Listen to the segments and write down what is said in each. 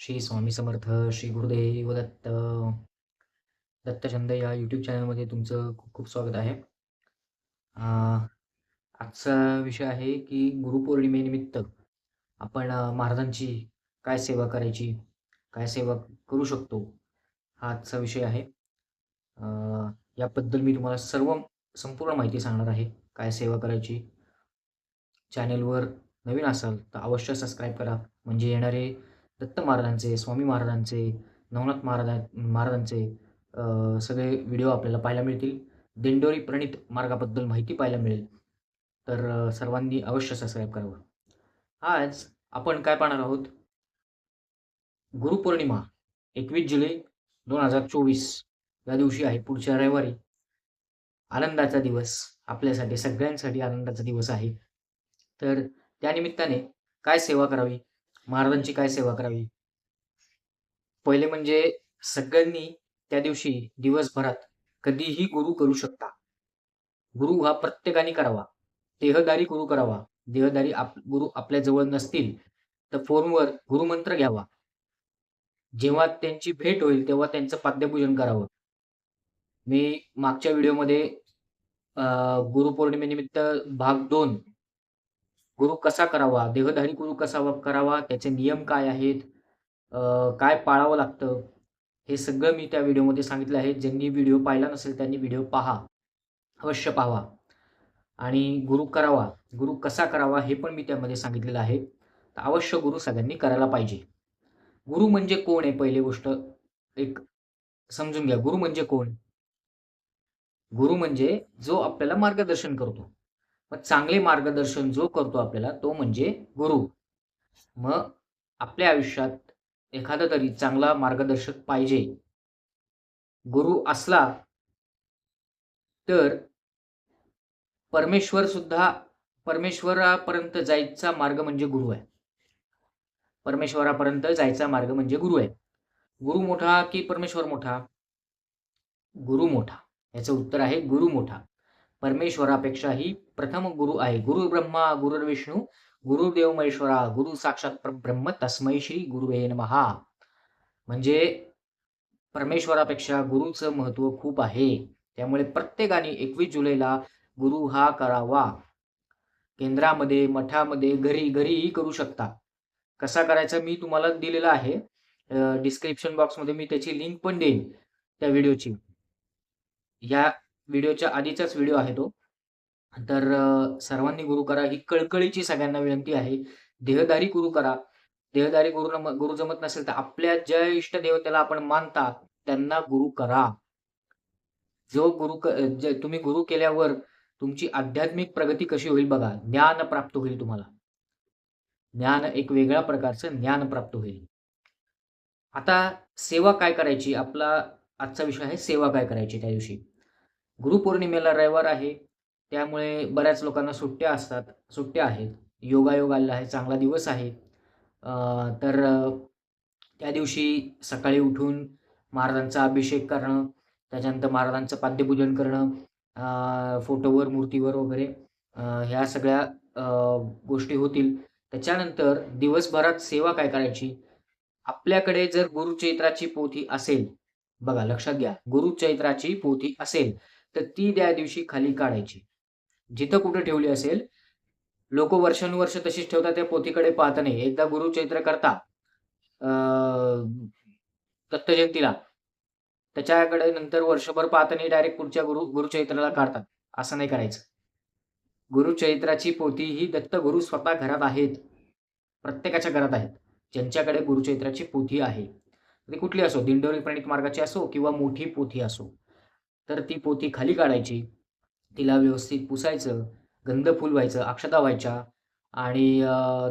श्री स्वामी समर्थ श्री गुरुदेव दत्त दत्तचंद या यूट्यूब चॅनलमध्ये तुमचं खूप खूप स्वागत आहे. आजचा विषय आहे की गुरुपौर्णिमेनिमित्त आपण महाराजांची काय सेवा करायची काय सेवा करू शकतो हा आजचा विषय आहे. याबद्दल मी तुम्हाला सर्व संपूर्ण माहिती सांगणार आहे काय सेवा करायची. चॅनेलवर नवीन असाल तर अवश्य सबस्क्राईब करा. म्हणजे येणारे दत्त महाराजांचे स्वामी महाराजांचे नवनाथ महाराजा महाराजांचे सगळे व्हिडिओ आपल्याला पाहायला मिळतील. दिंडोरी प्रणित मार्गाबद्दल माहिती पाहायला मिळेल. तर सर्वांनी अवश्य सबस्क्राईब करावं. आज आपण काय पाहणार आहोत? गुरुपौर्णिमा एकवीस जुलै दोन हजार चोवीस. या दिवशी आहे पुढच्या रविवारी. आनंदाचा दिवस. आपल्यासाठी सगळ्यांसाठी आनंदाचा दिवस आहे. तर त्यानिमित्ताने काय सेवा करावी? महाराजांची काय सेवा करावी? पहिले म्हणजे सगळ्यांनी त्या दिवशी दिवसभरात कधीही गुरु करू शकता. गुरु हा प्रत्येकाने करावा. देहदारी गुरु करावा. देहदारी आप गुरु आपल्या जवळ नसतील तर फोनवर गुरुमंत्र घ्यावा. जेव्हा त्यांची भेट होईल तेव्हा त्यांचं पाद्यपूजन करावं. मी मागच्या व्हिडिओमध्ये अं, गुरुपौर्णिमेनिमित्त भाग दोन गुरु कसा करावा? देहधारी गुरु कसा करावा? त्याचे नियम काय आहेत? काय पाळावं लागतं? हे सगळं मी त्या व्हिडिओमध्ये सांगितलं आहे. ज्यांनी व्हिडिओ पाहिला नसेल त्यांनी व्हिडिओ पहा. अवश्य पाहावा आणि गुरु करावा. गुरु कसा करावा हे पण मी त्यामध्ये सांगितलेलं आहे. तर अवश्य गुरु सगळ्यांनी करायला पाहिजे. गुरु म्हणजे कोण आहे? पहिली गोष्ट एक समजून घ्या. गुरु म्हणजे कोण? गुरु म्हणजे जो आपल्याला मार्गदर्शन करतो. मग चांगले मार्गदर्शन जो करतो आपल्याला तो म्हणजे गुरु. मग आपल्या आयुष्यात एखादा तरी चांगला मार्गदर्शक पाहिजे. गुरु असला तर परमेश्वर सुद्धा परमेश्वरापर्यंत जायचा मार्ग म्हणजे गुरु आहे. परमेश्वरापर्यंत जायचा मार्ग म्हणजे गुरु आहे. गुरु मोठा की परमेश्वर मोठा? गुरु मोठा. याचं उत्तर आहे गुरु मोठा. परमेश्वरापेक्षाही प्रथम गुरु आहे. गुरु ब्रह्मा गुरु विष्णू गुरुदेव महेश्वरा गुरु साक्षात ब्रह्म तस्मै श्री गुरुवे महा म्हणजे परमेश्वरापेक्षा गुरुचं महत्त्व खूप आहे. त्यामुळे प्रत्येकाने एकवीस जुलैला गुरु हा करावा. केंद्रामध्ये मठामध्ये घरी घरीही करू शकता. कसा करायचा मी तुम्हाला दिलेला आहे. डिस्क्रिप्शन बॉक्समध्ये मी त्याची लिंक पण देईन त्या व्हिडिओची या व्हिडिओच्या आधीचाच व्हिडिओ आहे तो. तर सर्वांनी गुरु करा. ही कळकळीची सगळ्यांना विनंती आहे. देहदारी गुरु करा. देहदारी गुरु नम- गुरु जमत नसेल तर आपल्या ज्या इष्ट देवतेला आपण मानता त्यांना गुरु करा. जो गुरु क- तुम्ही गुरु केल्यावर तुमची आध्यात्मिक प्रगती कशी होईल बघा. ज्ञान प्राप्त होईल तुम्हाला. ज्ञान एक वेगळ्या प्रकारचं ज्ञान प्राप्त होईल. आता सेवा काय करायची? आपला आजचा विषय आहे सेवा काय करायची त्या दिवशी. गुरुपौर्णिमेला रविवार आहे. त्यामुळे बऱ्याच लोकांना सुट्ट्या असतात. सुट्ट्या आहेत. योगायोग आलेला आहे. चांगला दिवस आहे. तर त्या दिवशी सकाळी उठून महाराजांचा अभिषेक करणं त्याच्यानंतर महाराजांचं पाद्यपूजन करणं फोटोवर मूर्तीवर वगैरे ह्या सगळ्या गोष्टी होतील. त्याच्यानंतर दिवसभरात सेवा काय करायची? आपल्याकडे जर गुरुचैत्राची पोथी असेल बघा लक्षात घ्या. गुरुचैत्राची पोथी असेल तर ती त्या दिवशी खाली काढायची. जिथं कुठं ठेवली असेल लोक वर्षानुवर्ष तशीच ठेवतात त्या पोथीकडे पाहत नाही. एकदा गुरुचैत्र करता दत्त जयंतीला त्याच्याकडे नंतर वर्षभर पाहत नाही डायरेक्ट पुढच्या गुरु गुरुचैत्राला काढतात. असं नाही करायचं. गुरुचैत्राची पोथी ही दत्त गुरु स्वतः घरात आहेत. प्रत्येकाच्या घरात आहेत. ज्यांच्याकडे गुरुचैत्राची पोथी आहे. ती कुठली असो दिंडोरी प्रणित मार्गाची असो किंवा मोठी पोथी असो. तर ती पोती खाली काढायची. तिला व्यवस्थित पुसायचं गंध फुल व्हायचं अक्षता व्हायच्या आणि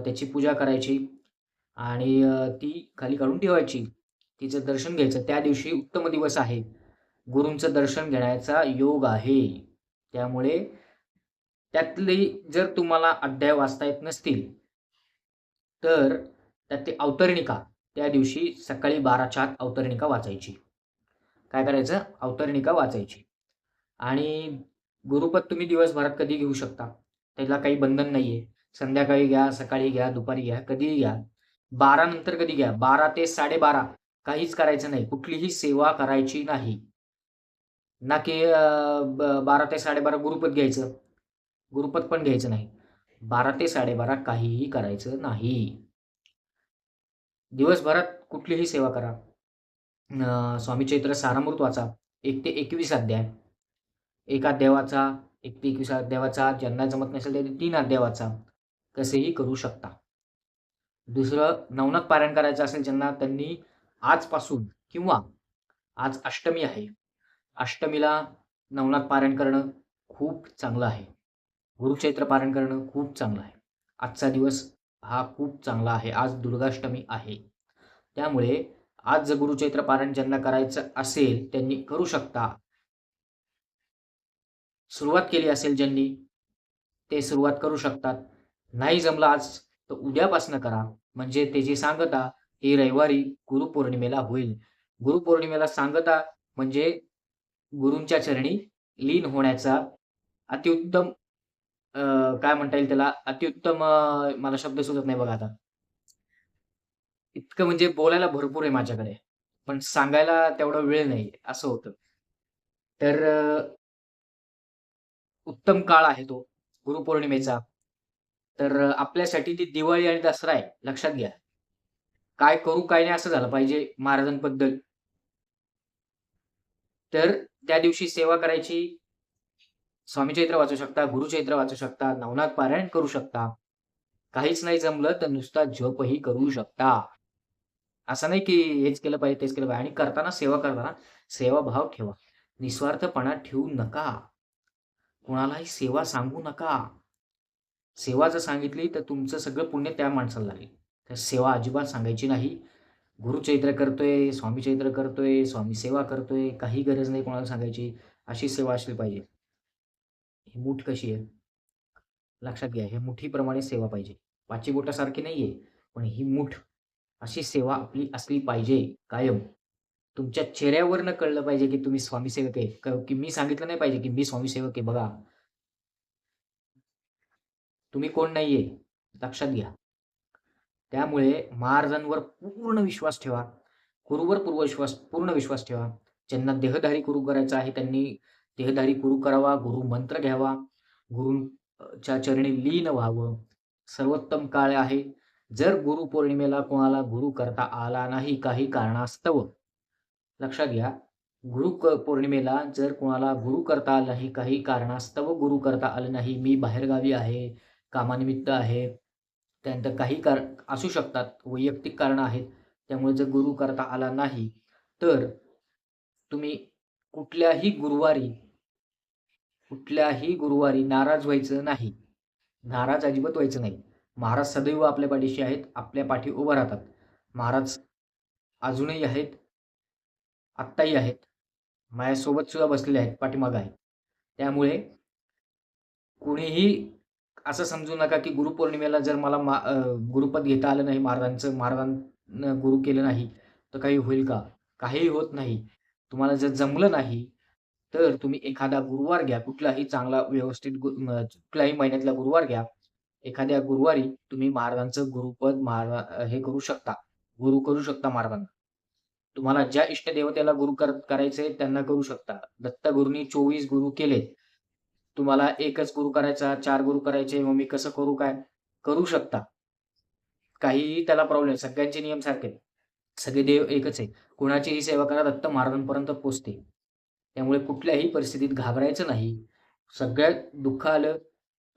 त्याची पूजा करायची आणि ती खाली काढून ठेवायची. तिचं दर्शन घ्यायचं. त्या दिवशी उत्तम दिवस आहे. गुरूंचं दर्शन घेण्याचा योग आहे. त्यामुळे त्यातली जर तुम्हाला अध्याय वाचता येत नसतील तर त्यात ती अवतरणिका त्या दिवशी सकाळी बाराच्या आत अवतरणिका वाचायची. काय करायचं? अवतरणिका वाचायची. आणि गुरुपद तुम्ही दिवसभरात कधी घेऊ शकता. त्याला काही बंधन नाहीये. संध्याकाळी घ्या सकाळी घ्या दुपारी घ्या कधीही घ्या. बारा नंतर कधी घ्या? बारा ते साडेबारा. काहीच करायचं नाही. कुठलीही सेवा करायची नाही. ना की ब- बारा ते साडेबारा गुरुपद घ्यायचं. गुरुपद पण घ्यायचं नाही. बारा ते साडेबारा काहीही करायचं नाही. दिवसभरात कुठलीही सेवा करा. स्वामी चैत्र सारामृत वाचा. एक ते एकवीस अध्याय. एक देवाचा एक ते एकवीस अध्यावाचा ज्यांना जमत नसेल त्यांनी तीन अध्यावाचा कसेही करू शकता. दुसरं नवनाथ पारायण करायचं असेल ज्यांना त्यांनी आजपासून किंवा आज अष्टमी आहे. अष्टमीला नवनाथ पारायण करणं खूप चांगलं आहे. गुरुचैत्र पारायण करणं खूप चांगलं आहे. आजचा दिवस हा खूप चांगला आहे. आज दुर्गाष्टमी आहे. त्यामुळे आज जर गुरुचैत्र पारायण ज्यांना करायचं असेल त्यांनी करू शकता. सुरुवात केली असेल ज्यांनी ते सुरुवात करू शकतात. नाही जमलं आज तर उद्यापासनं करा. म्हणजे त्याची सांगता ही रविवारी गुरुपौर्णिमेला होईल. गुरुपौर्णिमेला सांगता म्हणजे गुरूंच्या चरणी लीन होण्याचा अतिउत्तम काय म्हणता येईल त्याला? अतिउत्तम मला शब्द सुचत नाही बघा आता. इतकं म्हणजे बोलायला भरपूर आहे माझ्याकडे. पण सांगायला तेवढा वेळ नाही असं होतं. तर उत्तम काळ आहे तो गुरुपौर्णिमेचा. तर आपल्यासाठी ती दिवाळी आणि दसरा आहे लक्षात घ्या. काय करू काय नाही असं झालं पाहिजे महाराजांबद्दल. तर त्या दिवशी सेवा करायची. स्वामी चैत्र वाचू शकता गुरुचैत्र वाचू शकता नवनाथ पारायण करू शकता. काहीच नाही जमलं तर नुसता जपही करू शकता. असं नाही की हेच केलं पाहिजे तेच केलं पाहिजे. आणि करताना सेवा करताना सेवाभाव ठेवा. निस्वार्थपणा ठेवू नका. कोणालाही सेवा सांगू नका. सेवा जर सांगितली तर तुमचं सगळं पुण्य त्या माणसाला लागेल. तर सेवा अजिबात सांगायची नाही. गुरुचैत्र करतोय स्वामी चैत्र करतोय स्वामी सेवा करतोय काही गरज नाही कोणाला सांगायची. अशी सेवा असली पाहिजे. ही मूठ कशी आहे? लक्षात घ्या हे मुठीप्रमाणे सेवा पाहिजे. पाचवी बोटासारखी आहे पण ही मूठ अशी सेवा आपली असली पाहिजे कायम. तुमच्या चेहऱ्यावरनं कळलं पाहिजे की तुम्ही स्वामी सेवक आहे. की मी सांगितलं नाही पाहिजे की मी स्वामी सेवक आहे बघा. तुम्ही कोण नाहीये लक्षात घ्या. त्यामुळे महाराजांवर पूर्ण विश्वास ठेवा. गुरुवर पूर्व विश्वास पूर्ण विश्वास ठेवा. ज्यांना देहधारी गुरु करायचा आहे त्यांनी देहधारी गुरु करावा गुरु मंत्र घ्यावा. गुरुच्या चरणी लीन व्हावं. सर्वोत्तम काळ आहे. जर गुरु पौर्णिमेला कोणाला गुरु करता आला नाही काही कारणास्तव. लक्षात घ्या गुरु क- पौर्णिमेला जर कोणाला गुरु करता आला नाही काही कारणास्तव गुरु करता आलं नाही. मी बाहेरगावी आहे कामानिमित्त आहे. त्यानंतर काही कार असू शकतात वैयक्तिक कारणं आहेत. त्यामुळे जर गुरु करता आला नाही तर तुम्ही कुठल्याही गुरुवारी कुठल्याही गुरुवारी नाराज व्हायचं नाही. नाराज अजिबात व्हायचं नाही. महाराज सदैव आपल्या पाठीशी आहेत आपल्या पाठी उभं राहतात. महाराज अजूनही आहेत आत्ताही आहेत. माझ्यासोबत सुद्धा बसलेले आहेत पाठीमागं आहेत. त्यामुळे कोणीही असं समजू नका की गुरुपौर्णिमेला जर मला मा गुरुपद घेता आलं नाही महाराजांचं महाराजांना गुरु केलं नाही तर काही होईल का? काहीही होत नाही. तुम्हाला जर जमलं नाही तर तुम्ही एखादा गुरुवार घ्या. कुठलाही चांगला व्यवस्थित गु- कुठल्याही महिन्यातला गुरुवार घ्या. एखाद्या गुरुवारी तुम्ही महाराजांचं गुरुपद महाराज हे करू शकता. गुरु करू शकता महाराजांना. तुम्हाला ज्या इष्टदेवतेला गुरु कर करायचे त्यांना करू शकता. दत्त गुरुनी चोवीस गुरु केले. तुम्हाला एकच गुरु करायचा चार गुरु करायचे मग मी कसं करू काय? करू शकता. काहीही त्याला प्रॉब्लेम सगळ्यांचे नियम सारखे सगळे देव एकच आहे कुणाचीही सेवा करा दत्त महाराजांपर्यंत पोचते. त्यामुळे कुठल्याही परिस्थितीत घाबरायचं नाही. सगळ्यात दुःख आलं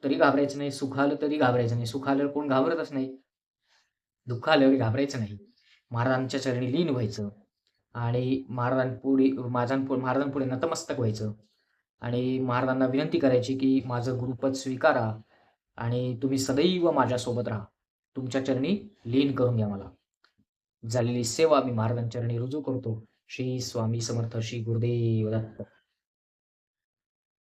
तरी घाबरायचं नाही. सुख आलं तरी घाबरायचं नाही. सुख आल्यावर कोण घाबरतच नाही. दुःख आल्यावर घाबरायचं नाही. महाराजांच्या चरणी लीन व्हायचं आणि महाराजांपुढे माझांपुढे महाराजांपुढे नतमस्तक व्हायचं. आणि महाराजांना विनंती करायची की माझं गुरुपद स्वीकारा आणि तुम्ही सदैव माझ्यासोबत राहा. तुमच्या चरणी लीन करून घ्या मला. झालेली सेवा मी महाराजांच्या चरणी रुजू करतो. श्री स्वामी समर्थ श्री गुरुदेव दत्त.